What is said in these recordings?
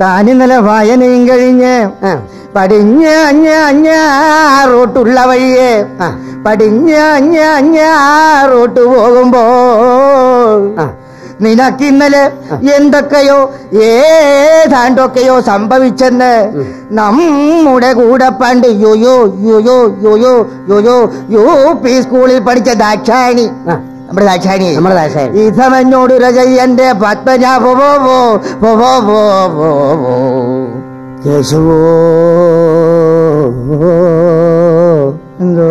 താനിന്നലെ വായനയും കഴിഞ്ഞ് പടിഞ്ഞ അഞ്ഞ അഞ്ഞ റോട്ടുള്ള വഴിയെ പടിഞ്ഞ അഞ്ഞ അഞ്ഞ റോട്ട് പോകുമ്പോ നിനക്കിന്നലെ എന്തൊക്കെയോ ഏതാണ്ടൊക്കെയോ സംഭവിച്ചെന്ന് നമ്മുടെ കൂടെ പണ്ട് yoyo yoyo yoyo yoyo U P സ്കൂളിൽ പഠിച്ച ദാക്ഷായണി നമ്മുടെ ദാക്ഷായണി. നമ്മുടെ ദാക്ഷായണി. ഇതവനോട് രജയന്റെ പത്മജാ പോ പോ പോ പോ പോ പോ പോ കേശവോ. എന്തോ?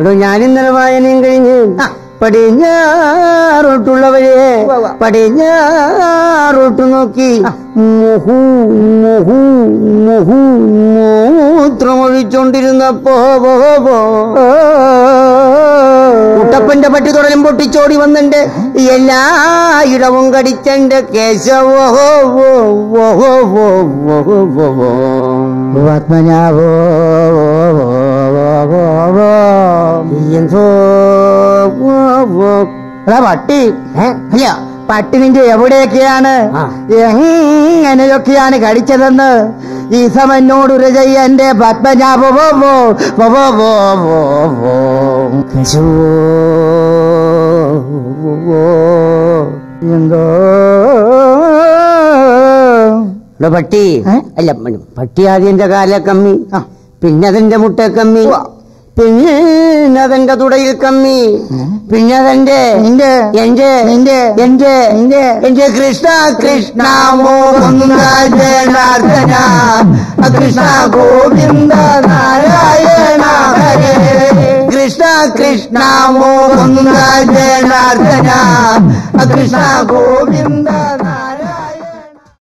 എടോ ഞാനിന്നലെ വായനയും കഴിഞ്ഞ് പടിഞ്ഞാറോട്ടുള്ളവരെ. പടിഞ്ഞാറോട്ട് നോക്കി മുഹു മുഹു മുഹു മൂത്രമൊഴിച്ചോണ്ടിരുന്നപ്പോ പോ, പോ. കുട്ടപ്പന്റെ പട്ടി തുടരും പൊട്ടിച്ചോടി വന്നിണ്ട് എല്ലാ ഇടവും കടിച്ചണ്ട് കേശവോ പട്ടി ഏ? പട്ടി നിന്റെ എവിടെയൊക്കെയാണ്? എങ്ങനെയൊക്കെയാണ് കടിച്ചതെന്ന് ഈ സമനോട് എന്റെ പത്മജാപോ എന്തോ? പട്ടി. അല്ല പട്ടി ആദ്യന്റെ കാല കമ്മി. പിന്നെ അതിന്റെ മുട്ട കമ്മി ഉവ്വ. പിന്നെ അതിന്റെ തുടയിൽ കമ്മി. പിന്നതെന്റെ നിന്റെ എന്റെ നിന്റെ എന്റെ നിന്റെ. എന്റെ കൃഷ്ണ കൃഷ്ണ മോഹന ജനാർദ്ദന കൃഷ്ണ ഗോവിന്ദ നാരായണ ഹരേ. കൃഷ്ണ കൃഷ്ണ മോഹന ജനാർദ്ദന കൃഷ്ണ ഗോവിന്ദ